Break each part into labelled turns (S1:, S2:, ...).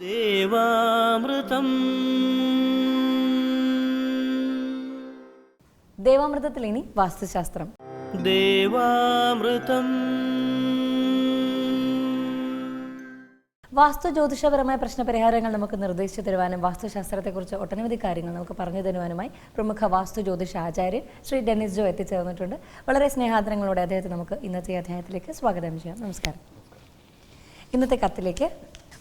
S1: ദേവാമൃതം.
S2: ദേവാമൃതത്തിൽ ഇനി വാസ്തുശാസ്ത്രം.
S1: ദേവാമൃതം.
S2: വാസ്തു ജ്യോതിഷപരമായ പ്രശ്നപരിഹാരങ്ങൾ നമുക്ക് നിർദ്ദേശിച്ചു തരുവാനും വാസ്തുശാസ്ത്രത്തെക്കുറിച്ച് ഒട്ടനവധി കാര്യങ്ങൾ നമുക്ക് പറഞ്ഞു തരുവാനുമായി പ്രമുഖ വാസ്തു ജ്യോതിഷ ആചാര്യൻ ശ്രീ ഡെന്നിസ് ജോ എത്തിച്ചേർന്നിട്ടുണ്ട്. വളരെ സ്നേഹാദരങ്ങളോടെ അദ്ദേഹത്തെ നമുക്ക് ഇന്നത്തെ അധ്യായത്തിലേക്ക് സ്വാഗതം ചെയ്യാം. നമസ്കാരം. ഇന്നത്തെ കത്തിലേക്ക്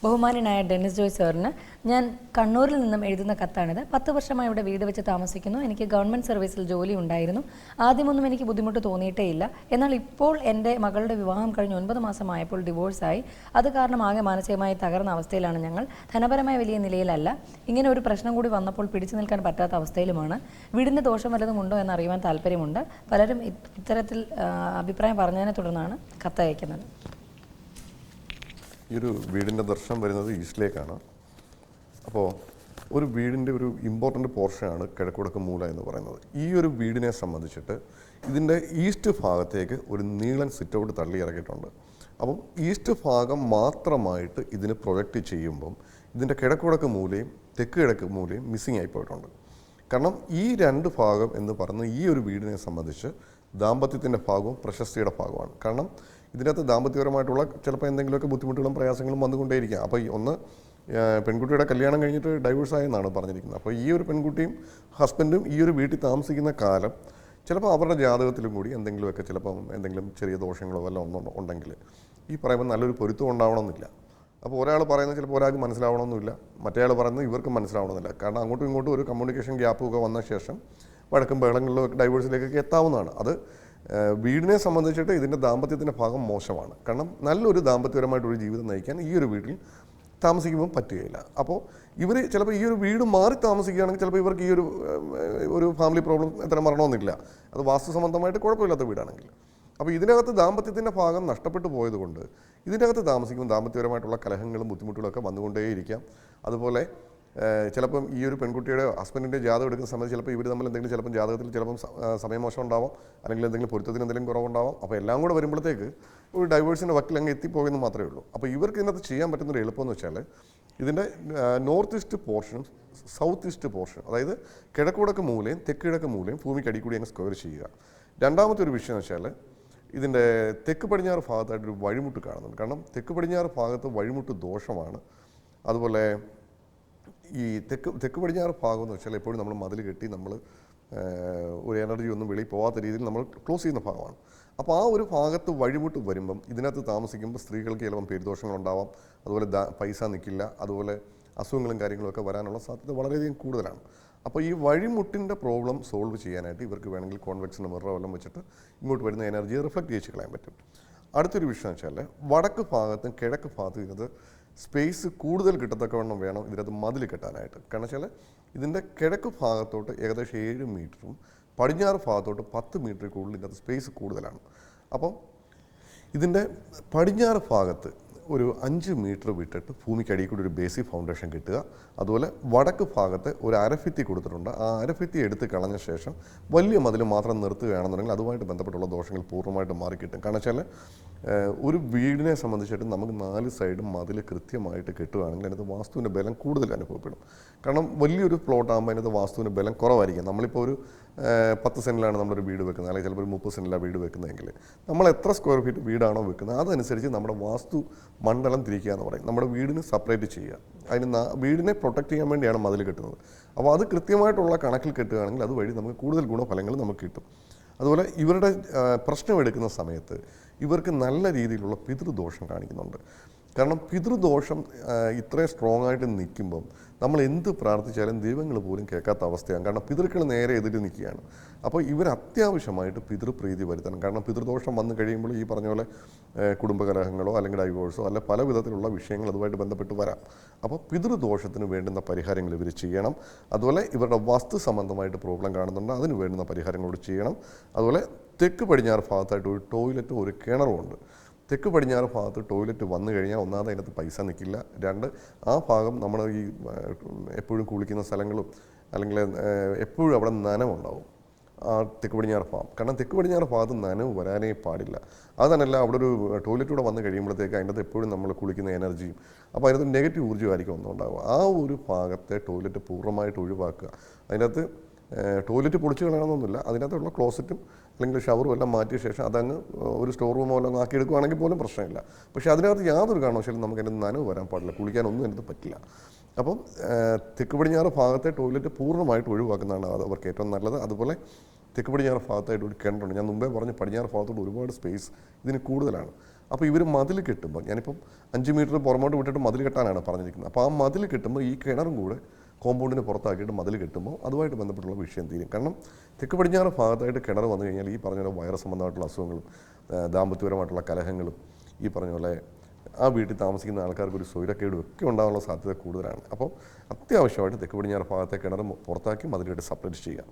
S2: ബഹുമാനായ ഡെന്നിസ് ജോയ് സാറിന് ഞാൻ കണ്ണൂരിൽ നിന്നും എഴുതുന്ന കത്താണിത്. പത്ത് വർഷമായി ഇവിടെ വീട് വെച്ച് താമസിക്കുന്നു. എനിക്ക് ഗവൺമെന്റ് സർവീസിൽ ജോലി ഉണ്ടായിരുന്നു. ആദ്യമൊന്നും എനിക്ക് ബുദ്ധിമുട്ട് തോന്നിയിട്ടേ ഇല്ല. എന്നാൽ ഇപ്പോൾ എന്റെ മകളുടെ വിവാഹം കഴിഞ്ഞ് ഒൻപത് മാസമായപ്പോൾ ഡിവോഴ്സായി. അത് കാരണം ആകെ മാനസികമായി തകർന്ന അവസ്ഥയിലാണ് ഞങ്ങൾ. ധനപരമായ വലിയ നിലയിലല്ല. ഇങ്ങനെ ഒരു പ്രശ്നം കൂടി വന്നപ്പോൾ പിടിച്ചു നിൽക്കാൻ പറ്റാത്ത അവസ്ഥയിലുമാണ്. വീടിന്റെ ദോഷം വല്ലതും ഉണ്ടോ എന്ന് അറിയുവാൻ താല്പര്യമുണ്ട്. പലരും ഇത്തരത്തിൽ അഭിപ്രായം പറഞ്ഞതിനെ തുടർന്നാണ് കത്തയക്കുന്നത്.
S3: ഈ ഒരു വീടിന്റെ ദർശനം വരുന്നത് ഈസ്റ്റിലേക്കാണ്. അപ്പോൾ ഒരു വീടിന്റെ ഒരു ഇമ്പോർട്ടന്റ് പോർഷനാണ് കിഴക്കുടക്ക് മൂല എന്ന് പറയുന്നത്. ഈ ഒരു വീടിനെ സംബന്ധിച്ചിട്ട് ഇതിന്റെ ഈസ്റ്റ് ഭാഗത്തേക്ക് ഒരു നീളൻ സിറ്റൗട്ട് തള്ളി ഇറക്കിയിട്ടുണ്ട്. അപ്പം ഈസ്റ്റ് ഭാഗം മാത്രമായിട്ട് ഇതിന് പ്രൊജക്റ്റ് ചെയ്യുമ്പം ഇതിന്റെ കിഴക്കുടക്ക് മൂലയും തെക്ക് കിഴക്ക് മൂലയും മിസ്സിങ് ആയി പോയിട്ടുണ്ട്. കാരണം ഈ രണ്ട് ഭാഗം എന്ന് പറയുന്നത് ഈ ഒരു വീടിനെ സംബന്ധിച്ച് ദാമ്പത്യത്തിന്റെ ഭാഗവും പ്രശസ്തിയുടെ ഭാഗമാണ്. കാരണം ഇതിനകത്ത് ദാമ്പത്യപരമായിട്ടുള്ള ചിലപ്പോൾ എന്തെങ്കിലുമൊക്കെ ബുദ്ധിമുട്ടുകളും പ്രയാസങ്ങളും വന്നുകൊണ്ടേയിരിക്കാം. അപ്പോൾ ഈ ഒന്ന് പെൺകുട്ടിയുടെ കല്യാണം കഴിഞ്ഞിട്ട് ഡൈവേഴ്സ് ആയെന്നാണ് പറഞ്ഞിരിക്കുന്നത്. അപ്പോൾ ഈ ഒരു പെൺകുട്ടിയും ഹസ്ബൻഡും ഈ ഒരു വീട്ടിൽ താമസിക്കുന്ന കാലം ചിലപ്പോൾ അവരുടെ ജാതകത്തിലും കൂടി എന്തെങ്കിലുമൊക്കെ ചിലപ്പം എന്തെങ്കിലും ചെറിയ ദോഷങ്ങളോ വല്ല ഉണ്ടെങ്കിൽ ഈ പറയുമ്പോൾ നല്ലൊരു പൊരുത്തം ഉണ്ടാവണമെന്നില്ല. അപ്പോൾ ഒരാൾ പറയുന്നത് ചിലപ്പോൾ ഒരാൾക്ക് മനസ്സിലാവണമെന്നില്ല. മറ്റേ പറയുന്നത് ഇവർക്ക് മനസ്സിലാവണമെന്നില്ല. കാരണം അങ്ങോട്ടും ഇങ്ങോട്ടും ഒരു കമ്മ്യൂണിക്കേഷൻ ഗ്യാപ്പും ഒക്കെ വന്ന ശേഷം വഴക്കും ബഹളങ്ങളിലും ഡൈവേഴ്സിലേക്കൊക്കെ എത്താവുന്നതാണ്. അത് വീടിനെ സംബന്ധിച്ചിട്ട് ഇതിന്റെ ദാമ്പത്യത്തിന്റെ ഭാഗം മോശമാണ്. കാരണം നല്ലൊരു ദാമ്പത്യപരമായിട്ടൊരു ജീവിതം നയിക്കാൻ ഈ ഒരു വീട്ടിൽ താമസിക്കുമ്പോൾ പറ്റുകയില്ല. അപ്പോൾ ഇവർ ചിലപ്പോൾ ഈ ഒരു വീട് മാറി താമസിക്കുകയാണെങ്കിൽ ചിലപ്പോൾ ഇവർക്ക് ഈ ഒരു ഒരു ഫാമിലി പ്രോബ്ലം എത്ര മരണമെന്നില്ല അത് വാസ്തു സംബന്ധമായിട്ട് കുഴപ്പമില്ലാത്ത വീടാണെങ്കിൽ. അപ്പോൾ ഇതിനകത്ത് ദാമ്പത്യത്തിന്റെ ഭാഗം നഷ്ടപ്പെട്ടു പോയതുകൊണ്ട് ഇതിനകത്ത് താമസിക്കുമ്പോൾ ദാമ്പത്യപരമായിട്ടുള്ള കലഹങ്ങളും ബുദ്ധിമുട്ടുകളൊക്കെ വന്നുകൊണ്ടേയിരിക്കാം. അതുപോലെ ചിലപ്പം ഈ ഒരു പെൺകുട്ടിയുടെ ഹസ്ബൻഡിന്റെ ജാതകം എടുക്കുന്ന സമയത്ത് ചിലപ്പോൾ ഇവർ തമ്മിൽ എന്തെങ്കിലും ചിലപ്പം ജാതകത്തിൽ ചിലപ്പം സമയമോശം ഉണ്ടാവാം അല്ലെങ്കിൽ എന്തെങ്കിലും പൊരുത്തത്തിന് എന്തെങ്കിലും കുറവുണ്ടാവാം. അപ്പോൾ എല്ലാം കൂടെ വരുമ്പോഴത്തേക്ക് ഒരു ഡൈവേഴ്സിന്റെ വക്കിൽ അങ്ങ് എത്തിപ്പോയെന്ന് മാത്രമേ ഉള്ളൂ. അപ്പോൾ ഇവർക്ക് ഇതിനകത്ത് ചെയ്യാൻ പറ്റുന്ന ഒരു എളുപ്പമെന്ന് വെച്ചാൽ ഇതിന്റെ നോർത്ത് ഈസ്റ്റ് പോർഷനും സൗത്ത് ഈസ്റ്റ് പോർഷൻ അതായത് കിഴക്കുടക്ക് മൂലയും തെക്ക് കിഴക്ക് മൂലയും ഭൂമിക്ക് അടിക്കൂടി അങ്ങ് സ്ക്വയർ ചെയ്യുക. രണ്ടാമത്തെ ഒരു വിഷയം എന്ന് വെച്ചാൽ ഇതിന്റെ തെക്ക് പടിഞ്ഞാറ് ഭാഗത്തായിട്ടൊരു വഴിമുട്ട് കാണുന്നുണ്ട്. കാരണം തെക്ക് പടിഞ്ഞാറ് ഭാഗത്ത് വഴിമുട്ട് ദോഷമാണ്. അതുപോലെ ഈ തെക്ക് തെക്ക് പടിഞ്ഞാറ് ഭാഗം എന്ന് വെച്ചാൽ എപ്പോഴും നമ്മൾ മതിൽ കെട്ടി നമ്മൾ ഒരു എനർജി ഒന്നും വെളിയിൽ പോകാത്ത രീതിയിൽ നമ്മൾ ക്ലോസ് ചെയ്യുന്ന ഭാഗമാണ്. അപ്പോൾ ആ ഒരു ഭാഗത്ത് വഴിമുട്ട് വരുമ്പം ഇതിനകത്ത് താമസിക്കുമ്പോൾ സ്ത്രീകൾക്ക് ചിലപ്പം പേരുദോഷങ്ങളുണ്ടാവാം അതുപോലെ പൈസ നിൽക്കില്ല അതുപോലെ അസുഖങ്ങളും കാര്യങ്ങളൊക്കെ വരാനുള്ള സാധ്യത വളരെയധികം കൂടുതലാണ്. അപ്പോൾ ഈ വഴിമുട്ടിന്റെ പ്രോബ്ലം സോൾവ് ചെയ്യാനായിട്ട് ഇവർക്ക് വേണമെങ്കിൽ കോൺവെക്സിന് മിററോ വല്ലതും വെച്ചിട്ട് ഇങ്ങോട്ട് വരുന്ന എനർജിയെ റിഫ്ലക്റ്റ് ചെയ്ത് കളയാൻ പറ്റും. അടുത്തൊരു വിഷയം വെച്ചാൽ വടക്ക് ഭാഗത്തും കിഴക്ക് ഭാഗത്തും ഇതിനകത്ത് സ്പേസ് കൂടുതൽ കിട്ടത്തക്കവണ്ണം വേണം ഇതിനകത്ത് മതിൽ കെട്ടാനായിട്ട്. കാരണം വെച്ചാൽ ഇതിന്റെ കിഴക്ക് ഭാഗത്തോട്ട് ഏകദേശം ഏഴ് മീറ്ററും പടിഞ്ഞാറ് ഭാഗത്തോട്ട് പത്ത് മീറ്ററിൽ കൂടുതൽ ഇതിനകത്ത് സ്പേസ് കൂടുതലാണ്. അപ്പം ഇതിന്റെ പടിഞ്ഞാറ് ഭാഗത്ത് ഒരു അഞ്ച് മീറ്റർ വിട്ടിട്ട് ഭൂമിക്കടിയിൽ കൂടി ഒരു ബേസിക് ഫൗണ്ടേഷൻ കിട്ടുക. അതുപോലെ വടക്ക് ഭാഗത്ത് ഒരു അരഭിത്തി കൊടുത്തിട്ടുണ്ട്. ആ അരഭിത്തി എടുത്ത് കളഞ്ഞ ശേഷം വലിയ മതിൽ മാത്രം നിർത്തുകയാണെന്നുണ്ടെങ്കിൽ അതുമായിട്ട് ബന്ധപ്പെട്ടുള്ള ദോഷങ്ങൾ പൂർണമായിട്ട് മാറിക്കിട്ടും. കാരണം വെച്ചാൽ ഒരു വീടിനെ സംബന്ധിച്ചിട്ട് നമുക്ക് നാല് സൈഡും മതിൽ കൃത്യമായിട്ട് കിട്ടുകയാണെങ്കിൽ അതിനകത്ത് വാസ്തുവിന്റെ ബലം കൂടുതൽ അനുഭവപ്പെടും. കാരണം വലിയൊരു പ്ലോട്ട് ആകുമ്പോൾ അതിനകത്ത് വാസ്തുവിന്റെ ബലം കുറവായിരിക്കും. നമ്മളിപ്പോൾ ഒരു പത്ത് സെന്റിലാണ് നമ്മളൊരു വീട് വെക്കുന്നത്. അല്ലെങ്കിൽ ചിലപ്പോൾ ഒരു മുപ്പത് സെന്റിലാണ് വീട് വെക്കുന്നതെങ്കിൽ നമ്മൾ എത്ര സ്ക്വയർ ഫീറ്റ് വീടാണോ വെക്കുന്നത്? അതനുസരിച്ച് നമ്മുടെ വാസ്തു മണ്ഡലം തിരിക്കുക എന്ന് പറയും. നമ്മുടെ വീടിന് സെപ്പറേറ്റ് ചെയ്യുക. അതിന് വീടിനെ പ്രൊട്ടക്റ്റ് ചെയ്യാൻ വേണ്ടിയാണ് മതിൽ കെട്ടുന്നത്. അപ്പോൾ അത് കൃത്യമായിട്ടുള്ള കണക്കിൽ കെട്ടുകയാണെങ്കിൽ അതുവഴി നമുക്ക് കൂടുതൽ ഗുണഫലങ്ങൾ നമുക്ക് കിട്ടും. അതുപോലെ ഇവരുടെ പ്രശ്നമെടുക്കുന്ന സമയത്ത് ഇവർക്ക് നല്ല രീതിയിലുള്ള പിതൃദോഷം കാണിക്കുന്നുണ്ട്. കാരണം പിതൃദോഷം ഇത്രയും സ്ട്രോങ് ആയിട്ട് നിൽക്കുമ്പം നമ്മൾ എന്ത് പ്രാർത്ഥിച്ചാലും ദൈവങ്ങൾ പോലും കേൾക്കാത്ത അവസ്ഥയാണ്. കാരണം പിതൃക്കൾ നേരെ എതിര് നിൽക്കുകയാണ്. അപ്പോൾ ഇവർ അത്യാവശ്യമായിട്ട് പിതൃപ്രീതി വരുത്തണം. കാരണം പിതൃദോഷം വന്നു കഴിയുമ്പോൾ ഈ പറഞ്ഞ പോലെ കുടുംബകലഹങ്ങളോ അല്ലെങ്കിൽ ഡൈവോഴ്സോ അല്ലെ പല വിധത്തിലുള്ള വിഷയങ്ങൾ അതുമായിട്ട് ബന്ധപ്പെട്ട് വരാം. അപ്പോൾ പിതൃദോഷത്തിന് വേണ്ടുന്ന പരിഹാരങ്ങൾ ഇവർ ചെയ്യണം. അതുപോലെ ഇവരുടെ വസ്തു സംബന്ധമായിട്ട് പ്രോബ്ലം കാണുന്നുണ്ട്. അതിന് വേണ്ടുന്ന പരിഹാരങ്ങളോട് ചെയ്യണം. അതുപോലെ തെക്ക് പടിഞ്ഞാറ് ഭാഗത്തായിട്ട് ഒരു ടോയ്ലറ്റും ഒരു കിണറും ഉണ്ട്. തെക്ക് പടിഞ്ഞാറ് ഭാഗത്ത് ടോയ്ലറ്റ് വന്നു കഴിഞ്ഞാൽ ഒന്നാമത് അതിനകത്ത് പൈസ നിൽക്കില്ല. രണ്ട് ആ ഭാഗം നമ്മൾ ഈ എപ്പോഴും കുളിക്കുന്ന സ്ഥലങ്ങളും അല്ലെങ്കിൽ എപ്പോഴും അവിടെ നനവുണ്ടാവും. ആ തെക്ക് പടിഞ്ഞാറ് ഭാഗം. കാരണം തെക്ക് പടിഞ്ഞാറ് ഭാഗത്ത് നനവ് വരാനേ പാടില്ല. അതല്ല അവിടെ ഒരു ടോയ്ലറ്റൂടെ വന്ന് കഴിയുമ്പോഴത്തേക്ക് അതിന്റെ എപ്പോഴും നമ്മൾ കുളിക്കുന്ന എനർജിയും അപ്പോൾ അതിനകത്ത് നെഗറ്റീവ് ഊർജമായിരിക്കും ഒന്നുണ്ടാവുക. ആ ഒരു ഭാഗത്തെ ടോയ്ലറ്റ് പൂർണമായിട്ട് ഒഴിവാക്കുക. അതിനകത്ത് ടോയ്ലറ്റ് പൊളിച്ച് കളയണമെന്നൊന്നുമില്ല. അതിനകത്തുള്ള ക്ലോസറ്റും അല്ലെങ്കിൽ ഷവറും എല്ലാം മാറ്റിയ ശേഷം അതങ്ങ് ഒരു സ്റ്റോർ റൂമോ എല്ലാം ആക്കി എടുക്കുകയാണെങ്കിൽ പോലും പ്രശ്നമില്ല. പക്ഷേ അതിനകത്ത് യാതൊരു കാരണവശാലും നമുക്ക് അതിന്റെ നനവ് വരാൻ പാടില്ല. കുളിക്കാനൊന്നും അതിനകത്ത് പറ്റില്ല. അപ്പം തെക്ക് പടിഞ്ഞാറ് ഭാഗത്തെ ടോയ്ലറ്റ് പൂർണമായിട്ട് ഒഴിവാക്കുന്നതാണ് അത് അവർക്ക് ഏറ്റവും നല്ലത്. അതുപോലെ തെക്ക് പടിഞ്ഞാറ് ഭാഗത്തായിട്ട് ഒരു കിണറുണ്ട്. ഞാൻ മുമ്പേ പറഞ്ഞ് പടിഞ്ഞാറ് ഭാഗത്തോട് ഒരുപാട് സ്പേസ് ഇതിന് കൂടുതലാണ്. അപ്പോൾ ഇവർ മതിൽ കെട്ടുമ്പോൾ ഞാനിപ്പം അഞ്ച് മീറ്റർ പുറമോട്ട് വിട്ടിട്ട് മതിൽ കെട്ടാനാണ് പറഞ്ഞിരിക്കുന്നത്. അപ്പോൾ ആ മതിൽ കെട്ടുമ്പോൾ ഈ കിണറും കൂടെ കോമ്പൗണ്ടിന് പുറത്താക്കിയിട്ട് മതിൽ കെട്ടുമ്പോൾ അതുമായിട്ട് ബന്ധപ്പെട്ടുള്ള വിഷയം തീരും. കാരണം തെക്ക് പടിഞ്ഞാറ് ഭാഗത്തായിട്ട് കിണർ വന്നു കഴിഞ്ഞാൽ ഈ പറഞ്ഞ പോലെ വൈറസ് സംബന്ധമായിട്ടുള്ള അസുഖങ്ങളും ദാമ്പത്യപരമായിട്ടുള്ള കലഹങ്ങളും ഈ പറഞ്ഞ പോലെ ആ വീട്ടിൽ താമസിക്കുന്ന ആൾക്കാർക്ക് ഒരു സ്വൈരക്കേടും ഒക്കെ ഉണ്ടാകാനുള്ള സാധ്യത കൂടുതലാണ്. അപ്പോൾ അത്യാവശ്യമായിട്ട് തെക്ക് പടിഞ്ഞാറ് ഭാഗത്തെ കിണർ പുറത്താക്കി മതിലായിട്ട് സപ്പറേറ്റ് ചെയ്യുക.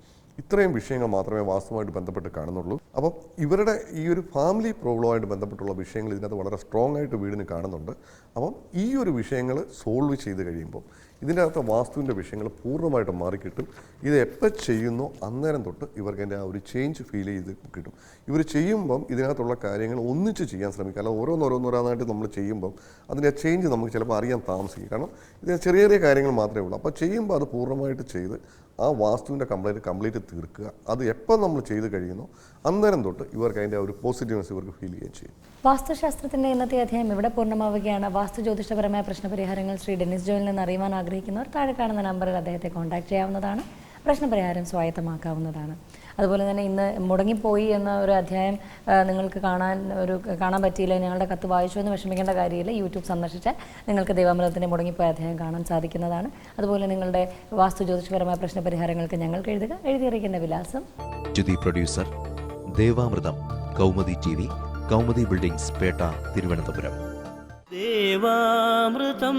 S3: ഇത്രയും വിഷയങ്ങൾ മാത്രമേ വാസ്തുവായിട്ട് ബന്ധപ്പെട്ട് കാണുന്നുള്ളൂ. അപ്പോൾ ഇവരുടെ ഈ ഒരു ഫാമിലി പ്രോബ്ലമായിട്ട് ബന്ധപ്പെട്ടുള്ള വിഷയങ്ങൾ ഇതിനകത്ത് വളരെ സ്ട്രോങ് ആയിട്ട് വീടിന് കാണുന്നുണ്ട്. അപ്പം ഈ ഒരു വിഷയങ്ങൾ സോൾവ് ചെയ്ത് കഴിയുമ്പോൾ ഇതിന്റെ അകത്ത് വാസ്തുവിന്റെ വിഷയങ്ങൾ പൂർണമായിട്ടും മാറിക്കിട്ടും. ഇത് എപ്പോൾ ചെയ്യുന്നോ അന്നേരം തൊട്ട് ഇവർക്ക് എന്റെ ആ ഒരു ചേഞ്ച് ഫീൽ ചെയ്ത് കിട്ടും. ഇവർ ചെയ്യുമ്പം ഇതിനകത്തുള്ള കാര്യങ്ങൾ ഒന്നിച്ച് ചെയ്യാൻ ശ്രമിക്കുക അല്ല ഓരോന്നോരോന്നോരോന്നായിട്ട് നമ്മൾ ചെയ്യുമ്പം അതിന്റെ ചേഞ്ച് നമുക്ക് ചിലപ്പോൾ അറിയാൻ താമസിക്കും. കാരണം ഇത് ചെറിയ ചെറിയ കാര്യങ്ങൾ മാത്രമേ ഉള്ളൂ. അപ്പോൾ ചെയ്യുമ്പോൾ അത് പൂർണമായിട്ട് ചെയ്ത് ആ വാസ്തുവിന്റെ കംപ്ലൈന്റ് കംപ്ലീറ്റ് തീർക്കുക. അത് എപ്പോൾ നമ്മൾ ചെയ്ത് കഴിയുന്നു അന്നേരം തൊട്ട് ഇവർക്ക് അതിന്റെ ഒരു പോസിറ്റീവ്നെസ് ഇവർക്ക് ഫീൽ ചെയ്യുകയും ചെയ്യും.
S2: വാസ്തുശാസ്ത്രത്തിന്റെ ഇന്നത്തെ അധ്യായം ഇവിടെ പൂർണമാവുകയാണ്. വാസ്തു ജ്യോതിഷപരമായ പ്രശ്നപരിഹാരങ്ങൾ ശ്രീ ഡെന്നിസ് ജോയിൽ നിന്ന് അറിയുവാൻ ആഗ്രഹിക്കുന്നവർ താഴെ കാണുന്ന നമ്പറിൽ അദ്ദേഹത്തെ കോൺടാക്ട് ചെയ്യാവുന്നതാണ്. പ്രശ്നപരിഹാരം സ്വായത്തമാക്കാവുന്നതാണ്. അതുപോലെ തന്നെ ഇന്ന് മുടങ്ങിപ്പോയി എന്ന ഒരു അധ്യായം നിങ്ങൾക്ക് കാണാൻ ഒരു കാണാൻ പറ്റിയില്ല ഞങ്ങളുടെ കത്ത് വായിച്ചു എന്ന് വിഷമിക്കേണ്ട കാര്യമില്ല. യൂട്യൂബ് സന്ദർശിച്ച് നിങ്ങൾക്ക് ദൈവാമൃതത്തിന്റെ മുടങ്ങിപ്പോയ അധ്യായം കാണാൻ സാധിക്കുന്നതാണ്. അതുപോലെ നിങ്ങളുടെ വാസ്തു ജ്യോതിഷപരമായ പ്രശ്ന പരിഹാരങ്ങൾക്ക് ഞങ്ങൾക്ക് എഴുതുക. എഴുതിയിരിക്കുന്ന വിലാസം.
S1: ജ്യുതി producer Devamritham Kaumudi T V Kaumudi buildings Pettah Thiruvananthapuram.
S4: Devamritham.